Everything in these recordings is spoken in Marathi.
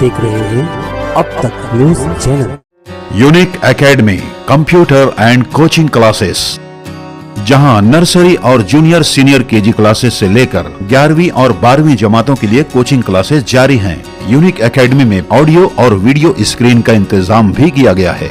देख रहे हैं अब तक news channel. Unique academy, computer and coaching classes, जहाँ नर्सरी और जूनियर सीनियर केजी क्लासेस से लेकर 11वीं और 12वीं जमातों के लिए कोचिंग क्लासेस जारी हैं। यूनिक एकेडमी में ऑडियो और वीडियो स्क्रीन का इंतज़ाम भी किया गया है।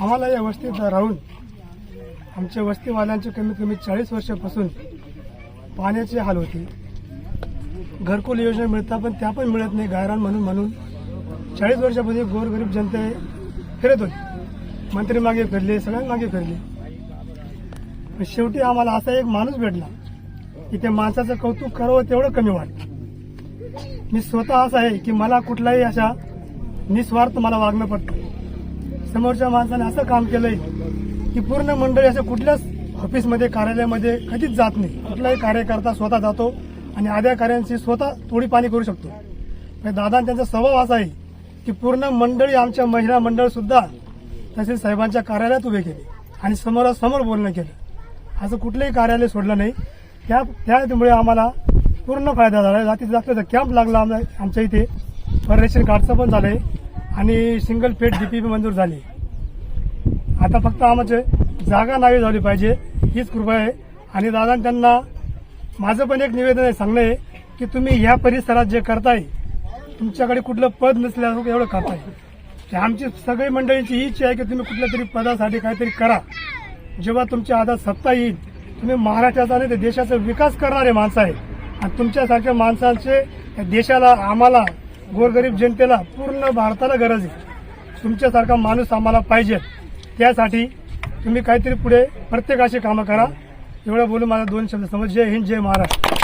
आम्हाला या वस्तीत राहून आमच्या वस्तीवाल्यांचे कमीत कमी चाळीस वर्षापासून पाण्याचे हाल होते. घरकुल योजना मिळतात पण त्या पण मिळत नाही. गायरान म्हणून म्हणून चाळीस वर्षापूर्वी गोरगरीब जनते फिरत होती. मंत्री मागे फिरले सगळ्यां मागे फिरले. शेवटी आम्हाला असा एक माणूस भेटला की त्या माणसाचं कौतुक करावं तेवढं कमी वाटतं मी स्वतः असं आहे की मला कुठलाही अशा निस्वार्थ मला वागणं पडतं समोरच्या माणसाने असं काम केलंय की पूर्ण मंडळी असं कुठल्याच ऑफिसमध्ये कार्यालयामध्ये कधीच जात नाही. कुठलाही कार्यकर्ता स्वतः जातो आणि आद्या कार्यांशी स्वतः थोडी पाणी करू शकतो. दादा त्यांचा स्वभाव असा आहे की पूर्ण मंडळी आमच्या महिला मंडळ सुद्धा तहसील साहेबांच्या कार्यालयात उभे केले आणि समोरासमोर बोलणं केलं. असं कुठलंही कार्यालय सोडलं नाही. त्या त्यामुळे आम्हाला पूर्ण फायदा झाला. जातीत जास्त कॅम्प लागला आमच्या आमच्या इथे. पर रेशन कार्डचं पण झालंय. आणि सिंगल पेट डीपी मंजूर झाली. आता फक्त आमचे जागा नावे झाली पाहिजे हीच कृपा आहे. आणि दादा त्यांना माझं पण एक निवेदन आहे सांगणं आहे की तुम्ही ह्या परिसरात जे करताय तुमच्याकडे कुठलं पद नसल्यासारखं एवढं खात आहे आमची सगळी मंडळींची ही इच्छा आहे की तुम्ही कुठल्या तरी पदासाठी काहीतरी करा. जेव्हा तुमच्या हातात सत्ता येईल तुम्ही महाराष्ट्राचा आणि ते देशाचा विकास करणारे माणसं आहे आणि तुमच्यासारख्या माणसांचे देशाला आम्हाला गोरगरीब जनतेला पूर्ण भारताला गरज आहे. तुमच्यासारखा माणूस आम्हाला पाहिजे. त्यासाठी तुम्ही काहीतरी पुढे प्रत्येकाशी कामं करा. एवढं बोलून माझा दोन शब्द समज. जय हिंद जय महाराष्ट्र.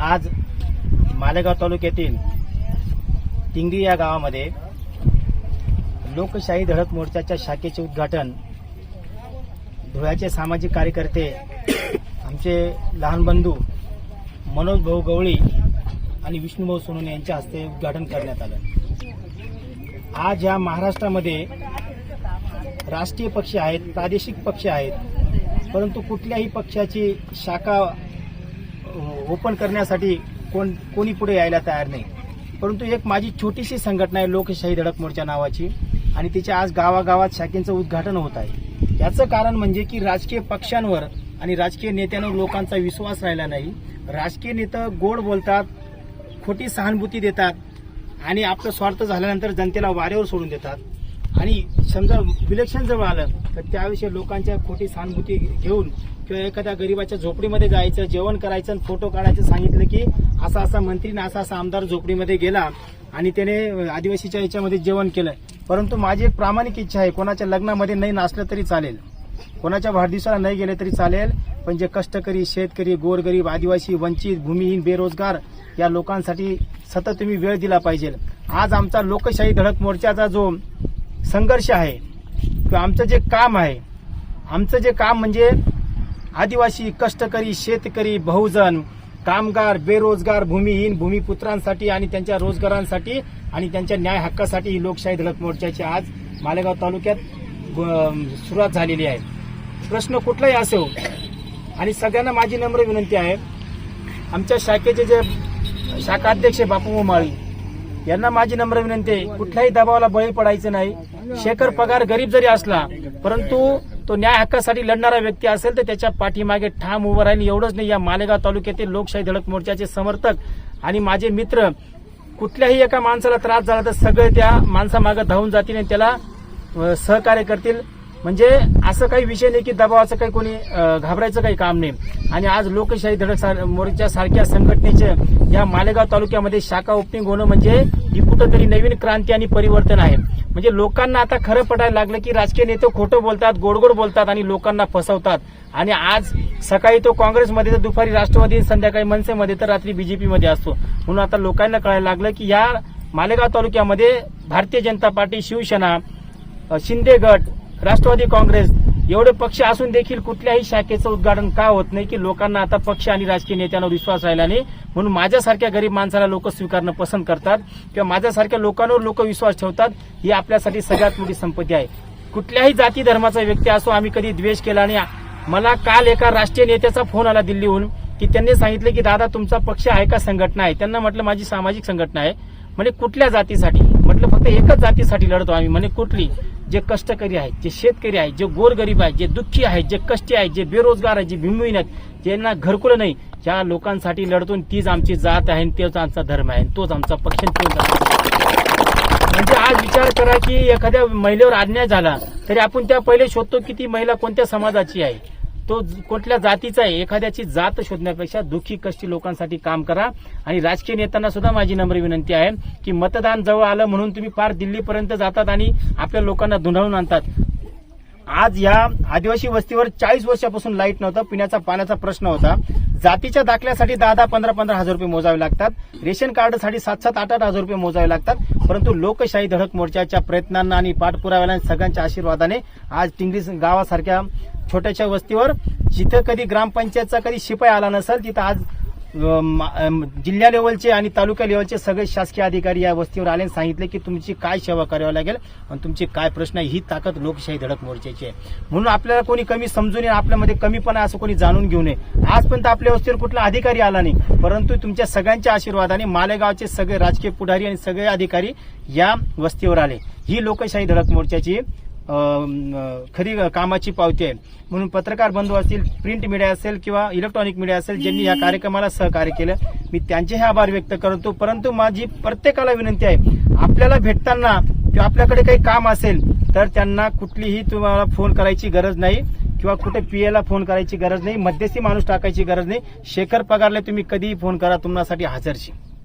आज मालेगाव तालुक्यातील तिंगरी या गावामध्ये लोकशाही धडक मोर्चाच्या शाखेचे उद्घाटन धुळ्याचे सामाजिक कार्यकर्ते आमचे लहान बंधू मनोज भाऊ गवळी आणि विष्णूभाऊ सोनून यांच्या हस्ते उद्घाटन करण्यात आलं. आज या महाराष्ट्रामध्ये राष्ट्रीय पक्ष आहेत प्रादेशिक पक्ष आहेत परंतु कुठल्याही पक्षाची शाखा ओपन करण्यासाठी कोण कोणी पुढे यायला तयार नाही. परंतु एक माझी छोटीशी संघटना आहे लोकशाही धडक मोर्चा नावाची. आणि तिच्या आज गावागावात शाखेचं उद्घाटन होत आहे. याचं कारण म्हणजे की राजकीय पक्षांवर आणि राजकीय नेत्यांवर लोकांचा विश्वास राहिला नाही. राजकीय नेते गोड बोलतात खोटी सहानुभूती देतात आणि आपलं स्वार्थ झाल्यानंतर जनतेला वाऱ्यावर सोडून देतात. आणि समजा इलेक्शन जवळ आलं तर त्याविषयी लोकांच्या खोटी सहानुभूती घेऊन किंवा एखाद्या गरीबाच्या झोपडीमध्ये जायचं जेवण करायचं आणि फोटो काढायचं सांगितलं की असा असा मंत्री असा असा आमदार झोपडीमध्ये गेला आणि त्याने आदिवासीच्या याच्यामध्ये जेवण केलं परंतु माझी एक प्रामाणिक इच्छा आहे कोणाच्या लग्नामध्ये नाही नाचलं तरी चालेल. कोणाच्या वाढदिवसाला नाही गेले तरी चालेल पण जे कष्टकरी शेतकरी गोरगरीब आदिवासी वंचित भूमिहीन बेरोजगार या लोकांसाठी सतत तुम्ही वेळ दिला पाहिजे. आज आमचा लोकशाही धडक मोर्चाचा जो संघर्ष आहे किंवा आमचं जे काम आहे आमचं जे काम म्हणजे आदिवासी कष्टकरी शेतकरी बहुजन कामगार बेरोजगार भूमिहीन भूमिपुत्रांसाठी आणि त्यांच्या रोजगारांसाठी आणि त्यांच्या न्याय हक्कासाठी ही लोकशाही धडक मोर्चाची आज मालेगाव तालुक्यात सुरुवात झालेली आहे. प्रश्न कुठलाही असो आणि सगळ्यांना माझी नम्र विनंती आहे आमच्या शाखेचे जे शाखा अध्यक्ष बापू माळी यांना माझी नम्र विनंती आहे कुठल्याही दबावाला बळी पडायचं नाही. शेखर पगार गरीब जरी असला परंतु तो न्याय हक्कासाठी लढणारा व्यक्ती असेल तर त्याच्या पाठीमागे ठाम उभं राहील. एवढंच नाही या मालेगाव तालुक्यातील लोकशाही धडक मोर्चाचे समर्थक आणि माझे मित्र कुठल्याही एका माणसाला त्रास झाला तर सगळे त्या माणसामागे धावून जातील आणि त्याला सहकार्य करतील. म्हणजे असं काही विषय नाही की दबावाचं काही कोणी घाबरायचं काही काम नाही. आणि आज लोकशाही धडक मोर्चा सारख्या संघटनेचे या मालेगाव तालुक्यामध्ये शाखा ओपनिंग होणं म्हणजे ही कुठंतरी नवीन क्रांती आणि परिवर्तन आहे. म्हणजे लोकांना आता खरं पडायला लागलं की राजकीय नेते खोटं बोलतात गोडगोड बोलतात आणि लोकांना फसवतात. आणि आज सकाळी तो काँग्रेसमध्ये तर दुपारी राष्ट्रवादी संध्याकाळी मनसेमध्ये तर रात्री बीजेपीमध्ये असतो. म्हणून आता लोकांना कळायला लागलं की या मालेगाव तालुक्यामध्ये भारतीय जनता पार्टी शिवसेना शिंदे गट राष्ट्रवादी काँग्रेस एवढे पक्ष असून देखील कुठल्याही शाखेचं उद्घाटन का होत नाही की लोकांना आता पक्ष आणि राजकीय नेत्यांवर विश्वास राहिला नाही. म्हणून माझ्यासारख्या गरीब माणसाला लोक स्वीकारणं पसंत करतात किंवा माझ्यासारख्या लोकांवर लोक विश्वास ठेवतात ही आपल्यासाठी सगळ्यात मोठी संपत्ती आहे. कुठल्याही जाती धर्माचा व्यक्ती असो आम्ही कधी द्वेष केला नाही. मला काल एका राष्ट्रीय नेत्याचा फोन आला दिल्लीहून की त्यांनी सांगितले की दादा तुमचा पक्ष आहे का संघटना आहे? त्यांना म्हटलं माझी सामाजिक संघटना आहे. म्हणजे कुठल्या जातीसाठी? म्हटलं फक्त एकच जातीसाठी लढतो आम्ही. म्हणजे कुठली? जे कष्टकरी आहेत जे शेतकरी आहेत जे गोरगरीब आहेत जे दुःखी आहेत जे कष्टी आहेत जे बेरोजगार आहेत जे भीमहीन आहेत ज्यांना घरकुलं नाही ज्या लोकांसाठी लढतून तीच आमची जात आहे तोच आमचा धर्म आहे आणि तोच आमचा पक्ष म्हणजे आज विचार करा की एखाद्या महिलेवर अन्याय झाला तरी आपण त्या पहिले शोधतो की ती महिला कोणत्या समाजाची आहे? तो ज- कुठल्या जातीचा आहे एखाद्याची जात शोधण्यापेक्षा दुःखी कष्टी लोकांसाठी काम करा. आणि राजकीय नेत्यांना सुद्धा माझी नम्र विनंती आहे की मतदान जवळ आलं म्हणून तुम्ही फार दिल्लीपर्यंत जातात आणि आपल्या लोकांना धुंडाळून आणतात. आज या आदिवासी वस्तीवर चाळीस वर्षापासून लाइट नव्हतं पिण्याचा पाण्याचा प्रश्न होता. जातीच्या दाखल्यासाठी दहा दहा पंधरा पंधरा हजार रुपये मोजावे लागतात. रेशन कार्डसाठी सात सात आठ आठ हजार रुपये मोजावे लागतात. परंतु लोकशाही धडक मोर्चाच्या प्रयत्नांना आणि पाठपुराव्याला आणि सगळ्यांच्या आशीर्वादाने आज टिंगरी गावासारख्या छोट्याशा वस्तीवर जिथं कधी ग्रामपंचायतचा कधी शिपाई आला नसेल तिथं आज जिल्हा लेवलचे आणि तालुका लेवलचे सगळे शासकीय अधिकारी या वस्तीवर आले आणि सांगितले की तुमची काय सेवा करावी लागेल आणि तुमचे काय प्रश्न आहे ही ताकद लोकशाही धडक मोर्चाची आहे. म्हणून आपल्याला कोणी कमी समजून नये आपल्यामध्ये कमीपणा असं कोणी जाणून घेऊ नये. आजपर्यंत आपल्या वस्तीवर कुठला अधिकारी आला नाही परंतु तुमच्या सगळ्यांच्या आशीर्वादाने मालेगावचे सगळे राजकीय पुढारी आणि सगळे अधिकारी या वस्तीवर आले. ही लोकशाही धडक मोर्चाची खरी कामाची पावती आहे. म्हणून पत्रकार बंधू असतील प्रिंट मीडिया असेल किंवा इलेक्ट्रॉनिक मीडिया असेल ज्यांनी या कार्यक्रमाला सहकार्य केलं मी त्यांचेही आभार व्यक्त करतो. परंतु माझी प्रत्येकाला विनंती आहे आपल्याला भेटताना किंवा आपल्याकडे काही काम असेल तर त्यांना कुठलीही तुम्हाला फोन करायची गरज नाही किंवा कुठे पीएला फोन करायची गरज नाही मध्यस्थी माणूस टाकायची गरज नाही. शेखर पगारला तुम्ही कधीही फोन करा तुम्हासाठी हजरशी.